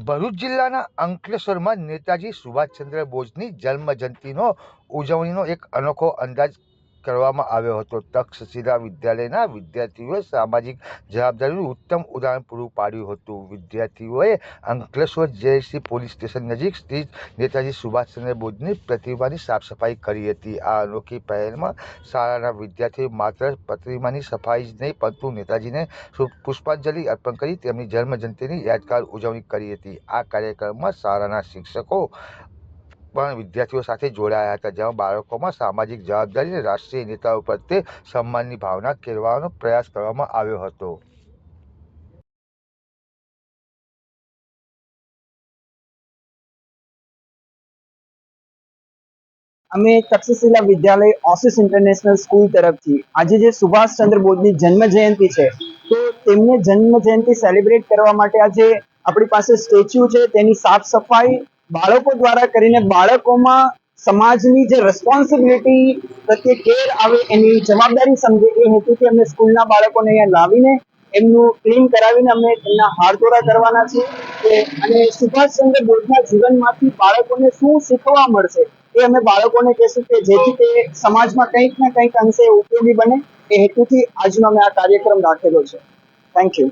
ભરૂચ જિલ્લાના અંકલેશ્વરમાં નેતાજી સુભાષચંદ્ર બોઝની જન્મજયંતિનો ઉજવણીનો એક અનોખો અંદાજ કરવામાં આવ્યો હતો. તક્ષશિલા વિદ્યાલયના વિદ્યાર્થીઓએ સામાજિક જવાબદારીનું ઉત્તમ ઉદાહરણ પૂરું પાડ્યું હતું. વિદ્યાર્થીઓએ અંકલેશ્વર જયસિંહ પોલીસ સ્ટેશન નજીક સ્થિત નેતાજી સુભાષચંદ્ર બોઝની પ્રતિમાની સાફ સફાઈ કરી હતી. આ અનોખી પહેલમાં શાળાના વિદ્યાર્થીઓ માત્ર પ્રતિમાની સફાઈ જ નહીં, પરંતુ નેતાજીને પુષ્પાંજલિ અર્પણ કરી તેમની જન્મજયંતિની યાદગાર ઉજવણી કરી હતી. આ કાર્યક્રમમાં શાળાના શિક્ષકો પણ વિદ્યાર્થીઓ સાથે જોડાયા હતા જેમાં બાળકોમાં સામાજિક જવાબદારી અને રાષ્ટ્રીય નેતાઓ પ્રત્યે સન્માનની ભાવના કેળવવાનો પ્રયાસ કરવામાં આવ્યો હતો. અમે Takshashila Vidyalaya Oasis International School તરફથી આજે જે સુભાષચંદ્ર બોઝની જન્મ જયંતિ છે, તો તેમને જન્મ જયંતિ સેલિબ્રેટ કરવા માટે આજે આપણી પાસે સ્ટેચ્યુ છે, તેની સાફ સફાઈ બાળકો દ્વારા કરીને બાળકોમાં સમાજની જે રિસ્પોન્સિબિલિટી પ્રત્યે કેર આવે એની જવાબદારી સમજે એ હેતુથી અમે સ્કૂલના બાળકોને અહીંયા લાવીને એમનું ક્લીન કરાવીને અમે એમના હારતોરા કરવાના છે કે અને સુભાષચંદ્ર બોઝના જીવનમાંથી બાળકોને શું શીખવા મળશે એ અમે બાળકોને કહેશું કે જેથી તે સમાજમાં કંઈક ને કંઈક અંશે ઉપયોગી બને એ હેતુથી આજનો અમે આ કાર્યક્રમ રાખેલો છે. Thank you